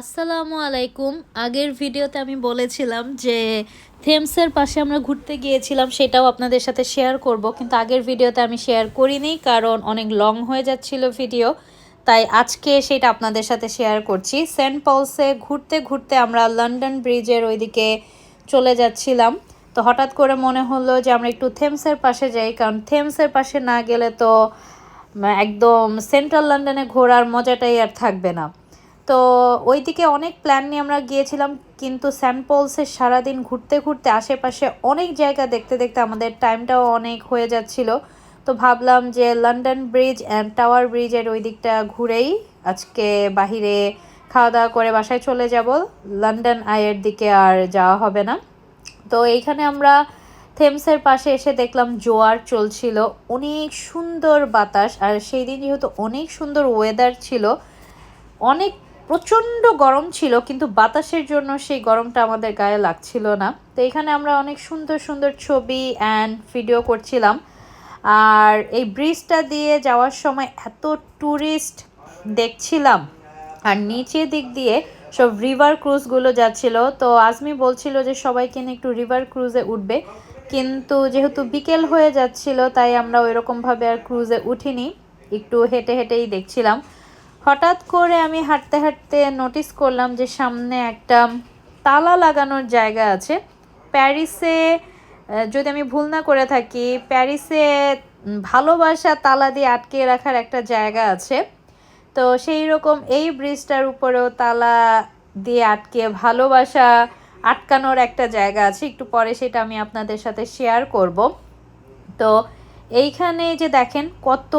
আসসালামু আলাইকুম। আগের ভিডিওতে আমি বলেছিলাম যে থেমসের পাশে আমরা ঘুরতে গিয়েছিলাম, সেটাও আপনাদের সাথে শেয়ার করব। কিন্তু আগের ভিডিওতে আমি শেয়ার করিনি, কারণ অনেক লং হয়ে যাচ্ছিল ভিডিও তাই আজকে সেটা আপনাদের সাথে শেয়ার করছি। সেন্ট পলসে ঘুরতে ঘুরতে আমরা লন্ডন ব্রিজের ওইদিকে চলে যাচ্ছিলাম। তো হঠাৎ করে মনে হলো যে আমরা একটু থেমসের পাশে যাই, কারণ থেমসের পাশে না গেলে তো একদম সেন্ট্রাল লন্ডনে ঘোরার মজাটাই আর থাকবে না। তো ওইদিকে অনেক প্ল্যান নিয়ে আমরা গিয়েছিলাম, কিন্তু সেন্ট পলসে সারাদিন ঘুরতে ঘুরতে আশেপাশে অনেক জায়গা দেখতে দেখতে আমাদের টাইমটাও অনেক হয়ে যাচ্ছিল। তো ভাবলাম যে লন্ডন ব্রিজ অ্যান্ড টাওয়ার ব্রিজের ওই দিকটা ঘুরেই আজকে বাহিরে খাওয়া দাওয়া করে বাসায় চলে যাব। লন্ডন আয়ের দিকে আর যাওয়া হবে না। তো এইখানে আমরা থেমসের পাশে এসে দেখলাম জোয়ার চলছিল, অনেক সুন্দর বাতাস। আর সেই দিন যেহেতু অনেক সুন্দর ওয়েদার ছিল, অনেক প্রচণ্ড গরম ছিল, কিন্তু বাতাসের জন্য সেই গরমটা আমাদের গায়ে লাগছিল না। তো এখানে আমরা অনেক সুন্দর সুন্দর ছবি অ্যান্ড ভিডিও করছিলাম। আর এই ব্রিজটা দিয়ে যাওয়ার সময় এত ট্যুরিস্ট দেখছিলাম। আর নিচে দিক দিয়ে সব রিভার ক্রুজগুলো যাচ্ছিল। তো আজমি বলছিল যে সবাই কিনে একটু রিভার ক্রুজে উঠবে। কিন্তু যেহেতু বিকেল হয়ে যাচ্ছিল, তাই আমরা ওইরকমভাবে আর ক্রুজে উঠিনি। একটু হেঁটে হেঁটেই দেখছিলাম। হঠাৎ করে আমি হাঁটতে হাঁটতে নোটিস করলাম যে সামনে একটা তালা লাগানোর জায়গা আছে। প্যারিসে যদি আমি ভুল না করে থাকি, প্যারিসে ভালোবাসা তালা দিয়ে আটকে রাখার একটা জায়গা আছে। তো সেই রকম এই ব্রিজটার উপরেও তালা দিয়ে আটকে ভালোবাসা আটকানোর একটা জায়গা আছে। একটু পরে সেটা আমি আপনাদের সাথে শেয়ার করব। তো এইখানে যে দেখেন কত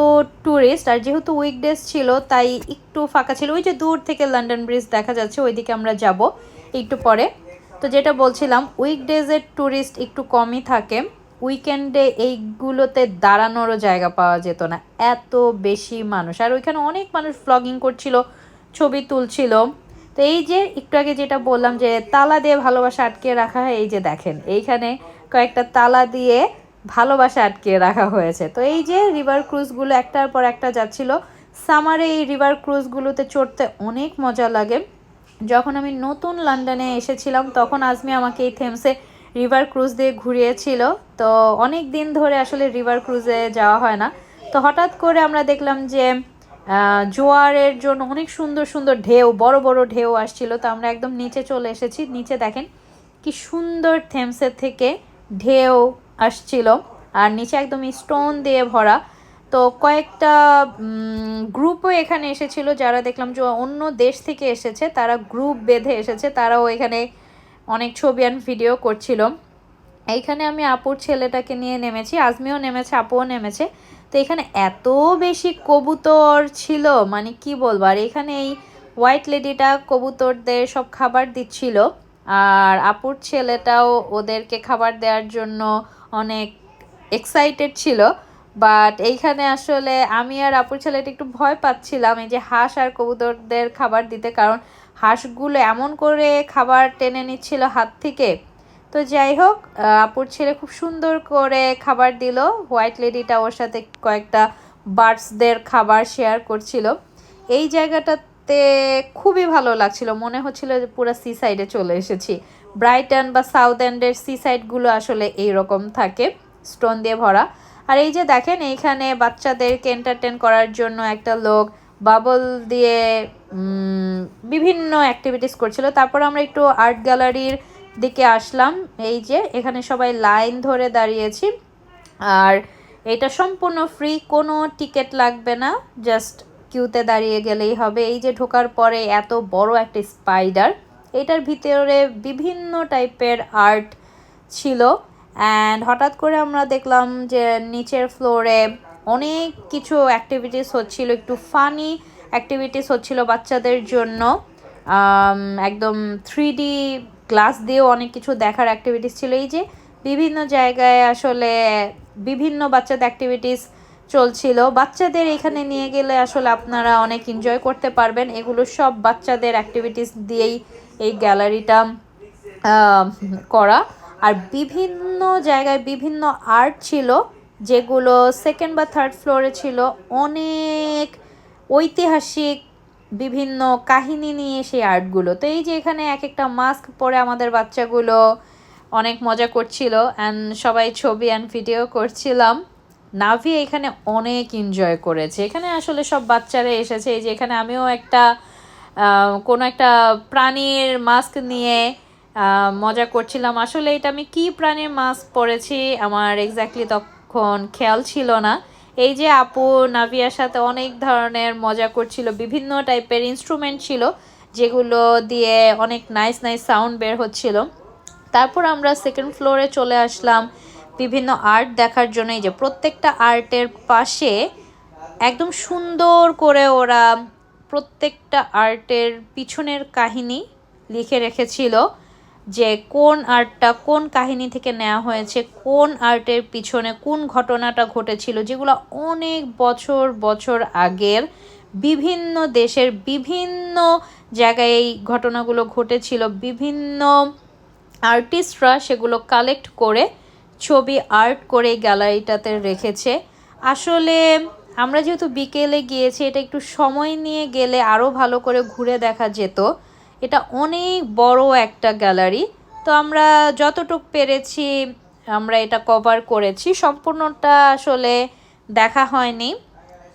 ট্যুরিস্ট আর যেহেতু উইকডেজ ছিল, তাই একটু ফাঁকা ছিল। ওই যে দূর থেকে লন্ডন ব্রিজ দেখা যাচ্ছে, ওইদিকে আমরা যাব একটু পরে। তো যেটা বলছিলাম উইকডেজের ট্যুরিস্ট একটু কমই থাকে। উইকেন্ডে এইগুলোতে দাঁড়ানোরও জায়গা পাওয়া যেত না। এত বেশি মানুষ। আর ওইখানে অনেক মানুষ ভ্লগিং করছিল, ছবি তুলছিল। তো এই যে একটু আগে যেটা বললাম যে, তালা দিয়ে ভালোবাসা আটকে রাখা হয়, এই যে দেখেন, এইখানে কয়েকটা তালা দিয়ে ভালোবাসা আটকে রাখা হয়েছে। তো এই যে রিভার ক্রুজগুলো একটার পর একটা যাচ্ছিল সামারে এই রিভার ক্রুজগুলোতে চড়তে অনেক মজা লাগে। যখন আমি নতুন লন্ডনে এসেছিলাম, তখন আজমি আমাকে এই থেমসে রিভার ক্রুজ দিয়ে ঘুরিয়েছিল। তো অনেক দিন ধরে আসলে রিভার ক্রুজে যাওয়া হয় না। তো হঠাৎ করে আমরা দেখলাম যে জোয়ারের জন্য অনেক সুন্দর সুন্দর ঢেউ, বড় বড় ঢেউ আসছিল। তো আমরা একদম নিচে চলে এসেছি। নিচে দেখেন কি সুন্দর থেমসের থেকে ঢেউ আসছিল। আর নিচে একদম স্টোন দিয়ে ভরা। তো কয়েকটা গ্রুপও এখানে এসেছিল যারা দেখলাম যে অন্য দেশ থেকে এসেছে, তারা গ্রুপ বেঁধে এসেছে, তারাও এখানে অনেক ছবি অ্যান্ড ভিডিও করছিল। এইখানে আমি আপুর ছেলেটাকে নিয়ে নেমেছি, আজমিও নেমেছে, আপুও নেমেছে। তো এখানে এত বেশি কবুতর ছিল মানে কি বলব, আর এখানে এই হোয়াইট লেডিটা কবুতরদের সব খাবার দিচ্ছিল। আর আপুর ছেলেটাও ওদেরকে খাবার দেওয়ার জন্য অনেক এক্সাইটেড ছিল বাট এইখানে আসলে আমি আর আপুর ছেলেটা একটু ভয় পাচ্ছিলাম এই যে হাঁস আর কবুতরদের খাবার দিতে, কারণ হাঁসগুলো এমন করে খাবার টেনে নিচ্ছিল হাত থেকে। তো যাই হোক আপুর ছেলে খুব সুন্দর করে খাবার দিল। হোয়াইট লেডিটা ওর সাথে কয়েকটা বার্ডসদের খাবার শেয়ার করছিল। এই জায়গাটাতে খুবই ভালো লাগছিল। মনে হচ্ছিল যে পুরো সি সাইডে চলে এসেছি। ব্রাইটন বা সাউথ এন্ডের সি সাইডগুলো আসলে এইরকম থাকে, স্টোন দিয়ে ভরা। আর এই যে দেখেন, এইখানে বাচ্চাদেরকে এন্টারটেন করার জন্য একটা লোক বাবল দিয়ে বিভিন্ন অ্যাক্টিভিটিস করছিল। তারপর আমরা একটু আর্ট গ্যালারির দিকে আসলাম। এই যে, এখানে সবাই লাইন ধরে দাঁড়িয়েছি। আর এটা সম্পূর্ণ ফ্রি কোনো টিকিট লাগবে না। জাস্ট কিউতে দাঁড়িয়ে গেলেই হবে। এই যে ঢোকার পরে এত বড় একটা স্পাইডার এটার ভিতরে বিভিন্ন টাইপের আর্ট ছিল। অ্যান্ড হঠাৎ করে আমরা দেখলাম যে নিচের ফ্লোরে অনেক কিছু অ্যাক্টিভিটিস হচ্ছিল, একটু ফানি অ্যাক্টিভিটিস হচ্ছিল বাচ্চাদের জন্য। একদম থ্রি ডি গ্লাস দিয়েও অনেক কিছু দেখার অ্যাক্টিভিটিস ছিল। এই যে বিভিন্ন জায়গায় আসলে বিভিন্ন বাচ্চাদের অ্যাক্টিভিটিস চলছিল। বাচ্চাদের এখানে নিয়ে গেলে আসলে আপনারা অনেক এনজয় করতে পারবেন। এগুলো সব বাচ্চাদের অ্যাক্টিভিটিস দিয়েই এই গ্যালারিটা করা। আর বিভিন্ন জায়গায় বিভিন্ন আর্ট ছিল, যেগুলো সেকেন্ড বা থার্ড ফ্লোরে ছিল। অনেক ঐতিহাসিক বিভিন্ন কাহিনী নিয়ে সেই আর্টগুলো তো এই যে এখানে এক একটা মাস্ক পরে আমাদের বাচ্চাগুলো অনেক মজা করছিল। অ্যান্ড সবাই ছবি অ্যান্ড ভিডিও করছিলাম। নাভি এখানে অনেক এনজয় করেছে। এখানে আসলে সব বাচ্চারা এসেছে। এই যে এখানে আমিও একটা কোনো একটা প্রাণীর মাস্ক নিয়ে মজা করছিলাম। আসলে এটা আমি কি প্রাণীর মাস্ক পরেছি আমার এক্স্যাক্টলি তখন খেয়াল ছিল না। এই যে আপু, নাভিয়ার সাথে অনেক ধরনের মজা করছিল, বিভিন্ন টাইপের ইনস্ট্রুমেন্ট ছিল, যেগুলো দিয়ে অনেক নাইস নাইস সাউন্ড বের হচ্ছিল। তারপর আমরা সেকেন্ড ফ্লোরে চলে আসলাম। বিভিন্ন আর্ট দেখার জন্য এই যে প্রত্যেকটা আর্টের পাশে একদম সুন্দর করে ওরা প্রত্যেকটা আর্টের পিছনের কাহিনী লিখে রেখেছিল যে কোন আর্টটা কোন কাহিনী থেকে নেওয়া হয়েছে, কোন আর্টের পিছনে কোন ঘটনাটা ঘটেছিল, যেগুলো অনেক বছর বছর আগের বিভিন্ন দেশের বিভিন্ন জায়গায় এই ঘটনাগুলো ঘটেছিল, বিভিন্ন আর্টিস্টরা সেগুলো কালেক্ট করে ছবি আর্ট করে গ্যালারিটাতে রেখেছে। আসলে আমরা যেহেতু বিকেলে গিয়েছি, এটা একটু সময় নিয়ে গেলে আরও ভালো করে ঘুরে দেখা যেত। এটা অনেক বড় একটা গ্যালারি। তো আমরা যতটুক পেরেছি, আমরা এটা কভার করেছি। সম্পূর্ণটা আসলে দেখা হয়নি।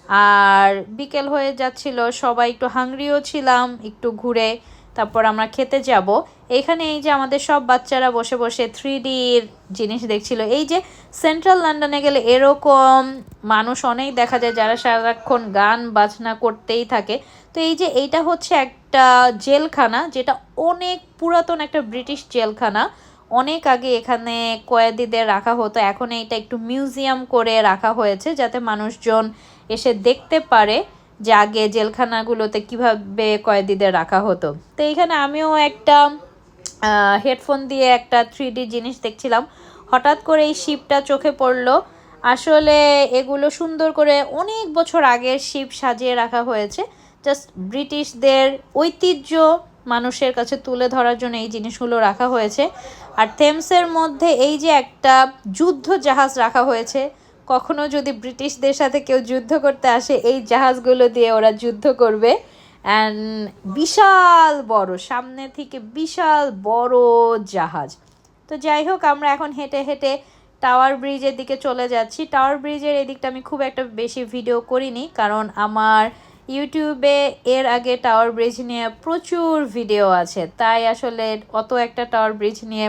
আর বিকেল হয়ে যাচ্ছিল, সবাই একটু হাংরিও ছিলাম, একটু ঘুরে তারপর আমরা খেতে যাব। এখানে এই যে আমাদের সব বাচ্চারা বসে বসে থ্রি ডির জিনিস দেখছিল, এই যে সেন্ট্রাল লন্ডনে গেলে এরকম মানুষ অনেক দেখা যায় যারা সারাক্ষণ গান বাজনা করতেই থাকে। তো এই যে এইটা হচ্ছে একটা জেলখানা, যেটা অনেক পুরাতন একটা ব্রিটিশ জেলখানা। অনেক আগে এখানে কয়েদিদের রাখা হতো, এখন এইটা একটু মিউজিয়াম করে রাখা হয়েছে, যাতে মানুষজন এসে দেখতে পারে যে আগে জেলখানাগুলোতে কীভাবে কয়েদিদের রাখা হতো। তো এখানে আমিও একটা হেডফোন দিয়ে একটা থ্রি জিনিস দেখছিলাম। হঠাৎ করে এই শিপটা চোখে পড়ল। আসলে এগুলো সুন্দর করে অনেক বছর আগের শিপ সাজিয়ে রাখা হয়েছে। জাস্ট ব্রিটিশদের ঐতিহ্য মানুষের কাছে তুলে ধরার জন্য এই জিনিসগুলো রাখা হয়েছে। আর থেমসের মধ্যে এই যে একটা যুদ্ধ জাহাজ রাখা হয়েছে, কখনো যদি ব্রিটিশদের সাথে কেউ যুদ্ধ করতে আসে, এই জাহাজগুলো দিয়ে ওরা যুদ্ধ করবে। অ্যান্ড বিশাল বড়, সামনে থেকে বিশাল বড় জাহাজ। তো যাই হোক, আমরা এখন হেঁটে হেঁটে টাওয়ার ব্রিজের দিকে চলে যাচ্ছি। টাওয়ার ব্রিজের এদিকটা আমি খুব একটা বেশি ভিডিও করিনি, কারণ আমার ইউটিউবে এর আগে টাওয়ার ব্রিজ নিয়ে প্রচুর ভিডিও আছে। তাই আসলে অত একটা টাওয়ার ব্রিজ নিয়ে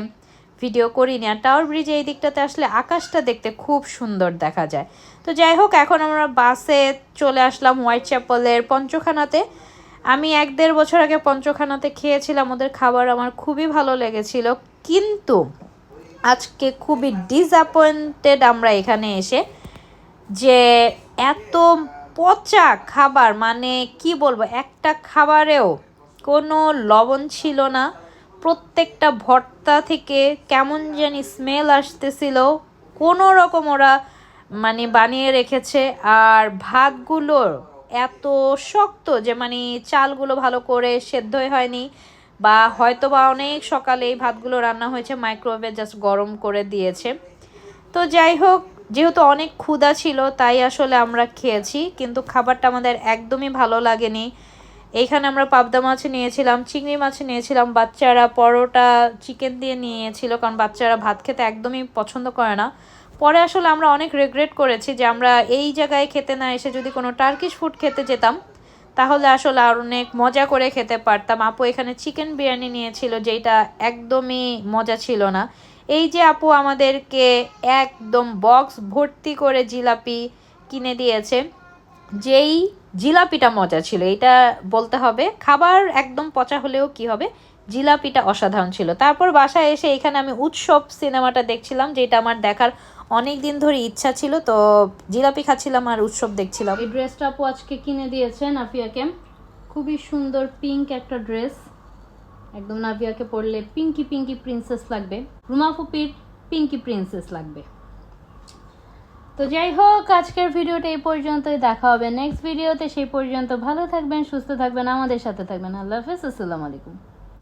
ভিডিও করিনি। আর টাওয়ার ব্রিজে এই দিকটাতে আসলে আকাশটা দেখতে খুব সুন্দর দেখা যায়। তো যাই হোক, এখন আমরা বাসে চলে আসলাম হোয়াইট চ্যাপলের পঞ্চখানাতে। আমি এক দেড় বছর আগে পঞ্চখানাতে খেয়েছিলাম, ওদের খাবার আমার খুবই ভালো লেগেছিল। কিন্তু আজকে খুবই ডিসঅ্যাপয়েন্টেড আমরা এখানে এসে যে এত পচা খাবার মানে কি বলব, একটা খাবারেও কোনো লবণ ছিল না। প্রত্যেকটা ভর্তা থেকে কেমন জানি স্মেল আসতেছিল। কোনো রকম ওরা মানে বানিয়ে রেখেছে, আর ভাতগুলোর এত শক্ত যে মানে চালগুলো ভালো করে সেদ্ধই হয়নি, বা হয়তো বা অনেক সকালে এই ভাতগুলো রান্না হয়েছে মাইক্রোওয়েভে জাস্ট গরম করে দিয়েছে। তো যাই হোক, যেহেতু অনেক ক্ষুধা ছিল, তাই আসলে আমরা খেয়েছি, কিন্তু খাবারটা আমাদের একদমই ভালো লাগেনি। এইখানে আমরা পাবদা মাছ নিয়েছিলাম, চিংড়ি মাছ নিয়েছিলাম, বাচ্চারা পরোটা চিকেন দিয়ে নিয়েছিল, কারণ বাচ্চারা ভাত খেতে একদমই পছন্দ করে না। পরে আসলে আমরা অনেক রেগ্রেট করেছি যে আমরা এই জায়গায় খেতে না এসে যদি কোনো টার্কিশ ফুড খেতে যেতাম, তাহলে আসলে আর অনেক মজা করে খেতে পারতাম। আপু এখানে চিকেন বিরিয়ানি নিয়েছিল যেটা একদমই মজা ছিল না। এই যে আপু আমাদেরকে একদম বক্স ভর্তি করে জিলাপি কিনে দিয়েছে, যেই জিলাপিটা মজা ছিল। এটা বলতে হবে, খাবার একদম পচা হলেও কি হবে, জিলাপিটা অসাধারণ ছিল। তারপর বাসায় এসে এখানে আমি উৎসব সিনেমাটা দেখছিলাম যেটা আমার দেখার অনেক দিন ধরে ইচ্ছা ছিল, তো জিলাপি খাচ্ছিলাম আর উৎসব দেখছিলাম। এই ড্রেসটা আপু আজকে কিনে দিয়েছে নাফিয়াকে। খুবই সুন্দর পিঙ্ক একটা ড্রেস একদম নাফিয়াকে পরলে পিঙ্কি পিঙ্কি প্রিন্সেস লাগবে। রুমা ফুপির পিঙ্কি প্রিন্সেস লাগবে। তো যাই হোক, আজকের ভিডিওটা এই পর্যন্তই। দেখা হবে নেক্সট ভিডিওতে সেই পর্যন্ত ভালো থাকবেন, সুস্থ থাকবেন, আমাদের সাথে থাকবেন। আল্লাহ হাফেজ, আসসালামু আলাইকুম।